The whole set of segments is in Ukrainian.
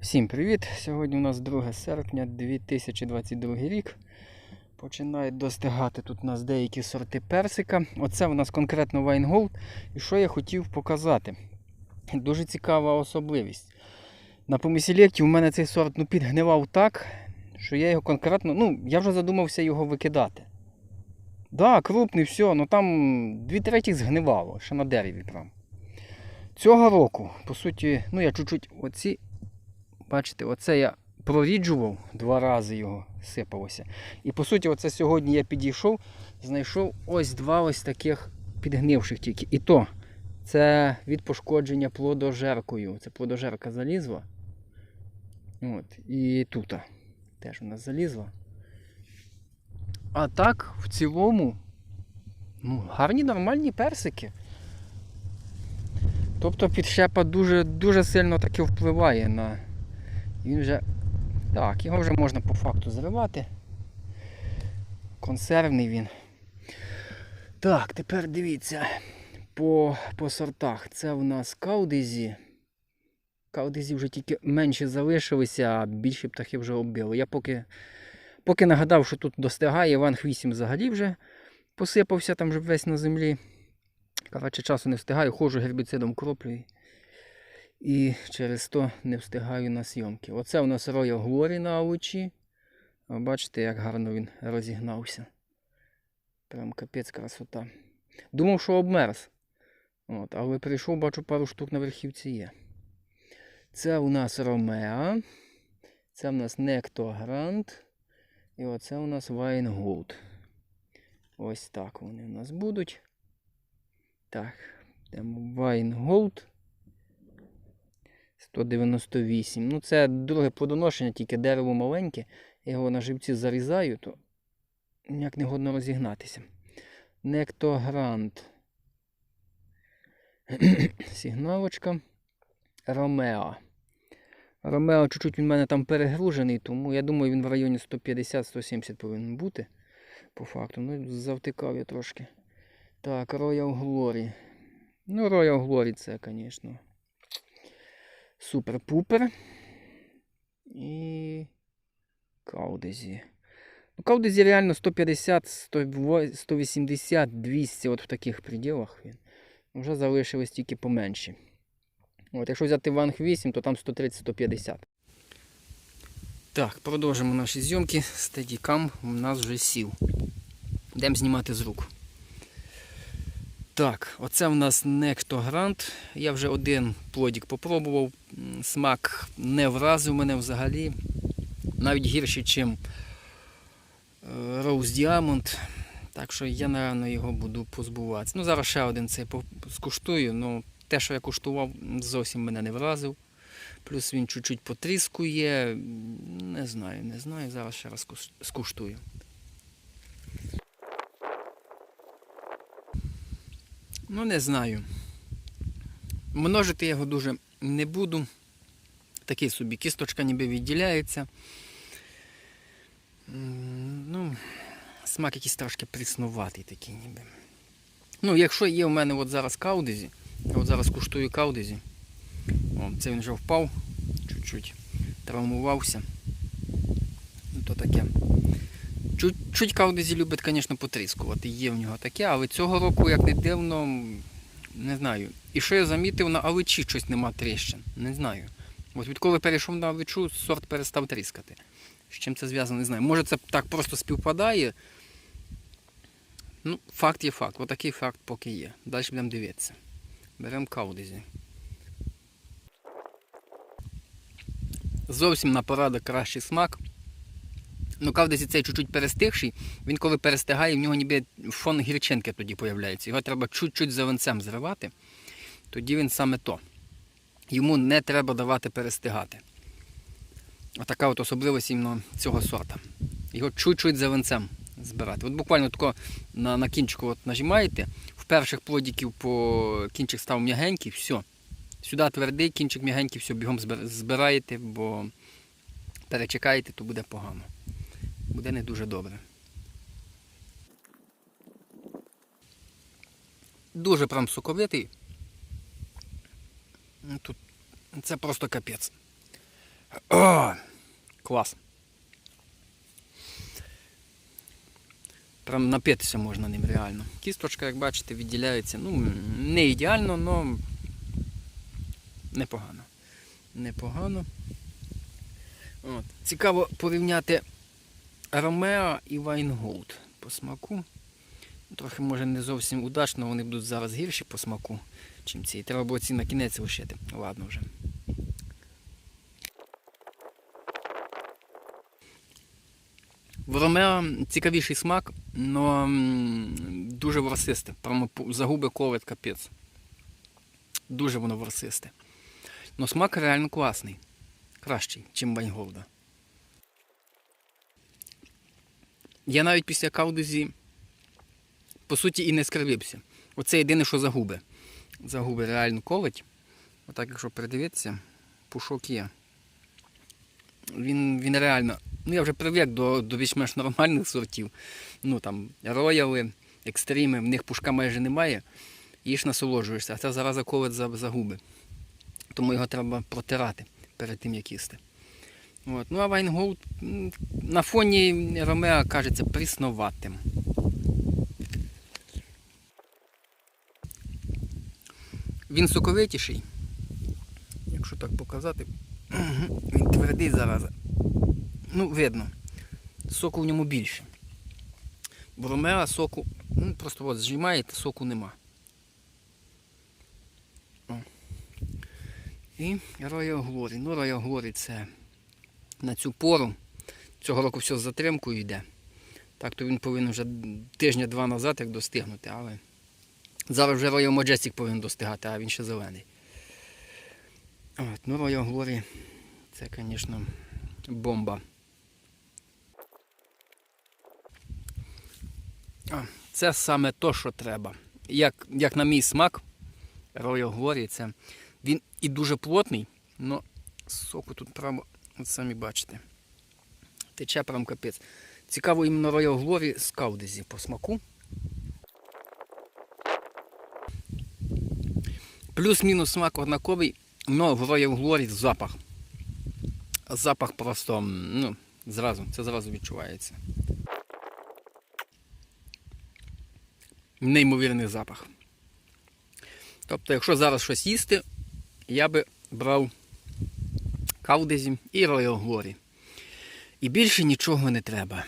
Всім привіт! Сьогодні у нас 2 серпня 2022 рік. Починають достигати тут у нас деякі сорти персика. Оце у нас конкретно Gold. І що я хотів показати? Дуже цікава особливість. На помісілекті у мене цей сорт ну, підгнивав так, що я його конкретно, ну, я вже задумався його викидати. Да, крупний, все, але там дві треті згнивало, ще на дереві прям. Цього року, по суті, ну я чуть-чуть оці Бачите, оце я проріджував, два рази його сипалося. І по суті, оце сьогодні я підійшов, знайшов ось два ось таких підгнивших тільки. І то це від пошкодження плодожеркою. Це плодожерка залізла. От, І тут теж у нас залізла. А так, в цілому, ну, гарні нормальні персики. Тобто підщепа дуже, дуже сильно таки впливає на. Він вже. Так, його вже можна по факту зривати. Консервний він. Так, тепер дивіться по, по сортах. Це у нас каудезі. Каудезі вже тільки менше залишилися, а більші птахи вже оббили. Я поки поки нагадав, що тут достигає, Ванг 8 взагалі вже посипався там вже весь на землі. Коротше, часу не встигаю, ходжу гербіцидом кроплю. І через то не встигаю на зйомки. Оце у нас Royal Glory на очі. Бачите, як гарно він розігнався. Прям капець красота. Думав, що обмерз. От, але прийшов, бачу, пару штук на верхівці є. Це у нас Ромеа. Це у нас Нектогрант. І оце у нас Вайнголд. Ось так вони у нас будуть. Так, Вайнголд. 198. Ну, це друге плодоношення, тільки дерево маленьке. Його на живці зарізаю, то ніяк не годно розігнатися. Нектогрант. Сигналочка. Ромео. Ромео чуть-чуть він мене там перегружений, тому я думаю, він в районі 150-170 повинен бути. По факту. Ну, завтикав я трошки. Так, Royal Glory. Ну, Royal Glory це, звісно. Супер-пупер. І. Каудезі. Ну, Каудезі реально 150, 180, 200, от в таких пределах він. Вже залишилось тільки поменші. От, якщо взяти Ванг 8, то там 130-150. Так, продовжимо наші зйомки. Стедікам у нас вже сів. Йдемо знімати з рук. Так, оце в нас Нектогрант. Я вже один плодик попробував. Смак не вразив мене взагалі. Навіть гірше, ніж Rose Diamond. Так що я, напевно, його буду позбуватися. Ну, зараз ще один цей скуштую. Ну, те, що я куштував, зовсім мене не вразив. Плюс він чуть-чуть потріскує. Не знаю, не знаю. Зараз ще раз скуштую. Ну, не знаю. Множити його дуже не буду. Такий собі кісточка ніби відділяється. Ну, смак якийсь трошки пріснуватий такий ніби. Ну, якщо є в мене от зараз каудезі, я от зараз куштую каудезі. О, це він вже впав, чуть-чуть травмувався. Ну, то таке. Чуть, чуть каудезі любить, звісно, потріскувати. Є в нього таке, але цього року, як не дивно, не знаю. І що я замітив, на аличі щось нема тріщин. Не знаю. От відколи перейшов на аличу, сорт перестав тріскати. З чим це зв'язано, не знаю. Може це так просто співпадає. Ну, факт є факт. Отакий факт поки є. Далі будемо дивитися. Беремо каудезі. Зовсім на порядок кращий смак. Ну, кавдезі цей чуть-чуть перестигший, він коли перестигає, в нього ніби фон гірчинки тоді появляється. Його треба чуть-чуть завинцем зривати, тоді він саме то. Йому не треба давати перестигати. Отака от особливість іменно цього сорта. Його чуть-чуть завинцем збирати. От буквально тако на, на кінчику от нажимаєте, в перших плодиків по кінчик став м'ягенький, все. Сюди твердий, кінчик м'ягенький, все, бігом збираєте, бо перечекаєте, то буде погано буде не дуже добре. Дуже прям соковитий. Ну, Тут це просто капець. О, клас. Прям напитися можна ним реально. Кісточка, як бачите, відділяється. Ну, не ідеально, але непогано. Непогано. От. Цікаво порівняти Ромео і Вайнголд по смаку. Трохи може не зовсім удачно, вони будуть зараз гірші по смаку, чим ці. Треба було ці на кінець лишити. Ладно вже. В Ромео цікавіший смак, але дуже ворсисте. Прямо загуби ковид капець. Дуже воно ворсисте. Но смак реально класний. Кращий, ніж Вайнголда. Я навіть після каудезі, по суті, і не скривився. Оце єдине, що загуби. Загуби реально колить. Отак, якщо придивитися, пушок є. Він, він реально. Ну, я вже привик до, до більш-менш нормальних сортів. Ну там рояли, екстріми, в них пушка майже немає. Їж насолоджуєшся, а це зараза колить за, за губи. Тому його треба протирати перед тим, як їсти. От. Ну а Вайнголд м, на фоні Ромео кажеться прісноватим. Він соковитіший. Якщо так показати, він твердий зараза. Ну, видно. Соку в ньому більше. Бо Ромео соку, ну, просто от зжимаєте, соку нема. І Royal Glory. Ну, Royal Glory це на цю пору. Цього року все з затримкою йде. Так то він повинен вже тижня-два назад як достигнути, але зараз вже Royal Majestic повинен достигати, а він ще зелений. От, ну Royal Glory це, звісно, бомба. Це саме то, що треба. Як, як на мій смак, Royal Glory, це він і дуже плотний, але соку тут прямо, от самі бачите. Тече прям капець. Цікаво іменно Royal Glory з каудезі по смаку. Плюс-мінус смак однаковий, але в Royal Glory запах. Запах просто, ну, зразу, це зразу відчувається. Неймовірний запах. Тобто, якщо зараз щось їсти, я би брав каудезі і Glory. І більше нічого не треба.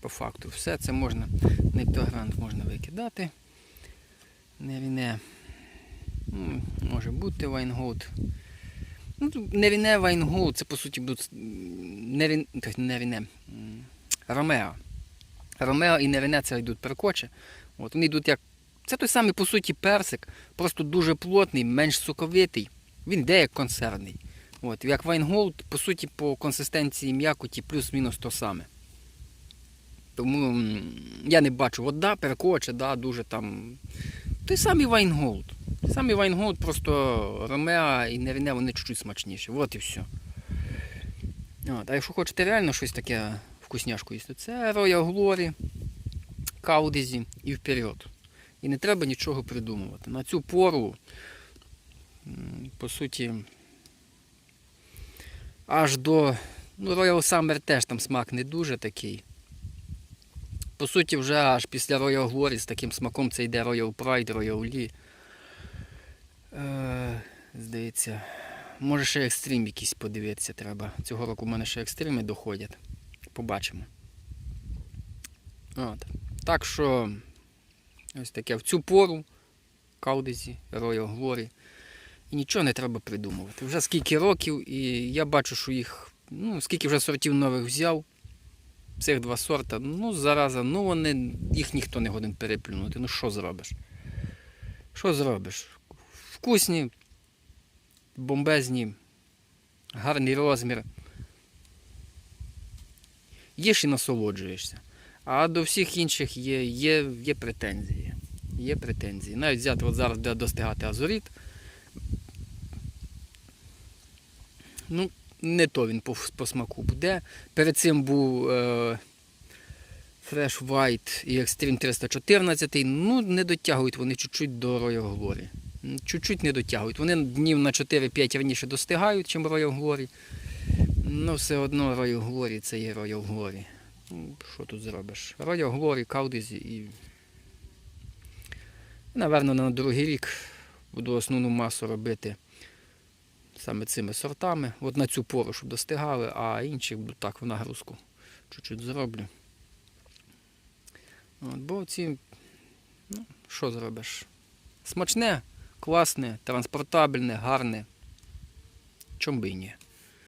По факту, все це можна, нектогрант можна викидати. Невіне. Ну, може бути Вайнголд. Ну, Невіне Вайнголд, це по суті будуть Невін... тобто Невіне. Ромео. Ромео і Невіне це йдуть перекоче. От, вони йдуть як. Це той самий, по суті, персик, просто дуже плотний, менш соковитий. Він йде як консервний. От, як Вайнголд, по суті, по консистенції м'якоті плюс-мінус то саме. Тому я не бачу, от да, перекоче, да, дуже там. Той самий Вайнголд. Самий Вайнголд, просто Ромео і Невіне, вони чуть-чуть смачніші. От і все. От, а якщо хочете реально щось таке вкусняшку їсти, це Royal Glory, Каудезі і вперед. І не треба нічого придумувати. На цю пору, по суті, аж до. Ну, Royal Summer теж там смак не дуже такий. По суті, вже аж після Royal Glory з таким смаком це йде Royal Pride, Royal Lee. Е, здається, може ще екстрім якийсь подивитися треба. Цього року в мене ще екстріми доходять. Побачимо. От. Так що ось таке в цю пору Каудезі, Royal Glory. Нічого не треба придумувати. Вже скільки років, і я бачу, що їх, ну, скільки вже сортів нових взяв. Цих два сорта, ну, зараза, ну вони, їх ніхто не годен переплюнути. Ну що зробиш? Що зробиш? Вкусні, бомбезні, гарний розмір. Їш і насолоджуєшся. А до всіх інших є, є, є претензії. Є претензії. Навіть взяти от зараз буде достигати азоріт. Ну, не то він по, по смаку буде. Перед цим був е, Fresh White і Extreme 314. Ну, не дотягують вони чуть-чуть до Royal Glory. чуть-чуть не дотягують. Вони днів на 4-5 раніше достигають, ніж Royal Glory. Ну, все одно Royal Glory це є Royal Glory. Ну, Що тут зробиш? Royal Glory, Каудизі і. Наверно, на другий рік буду основну масу робити саме цими сортами. От на цю пору, щоб достигали, а інші так в нагрузку чуть-чуть зроблю. От, бо ці, ну, що зробиш? Смачне, класне, транспортабельне, гарне. Чом би і ні.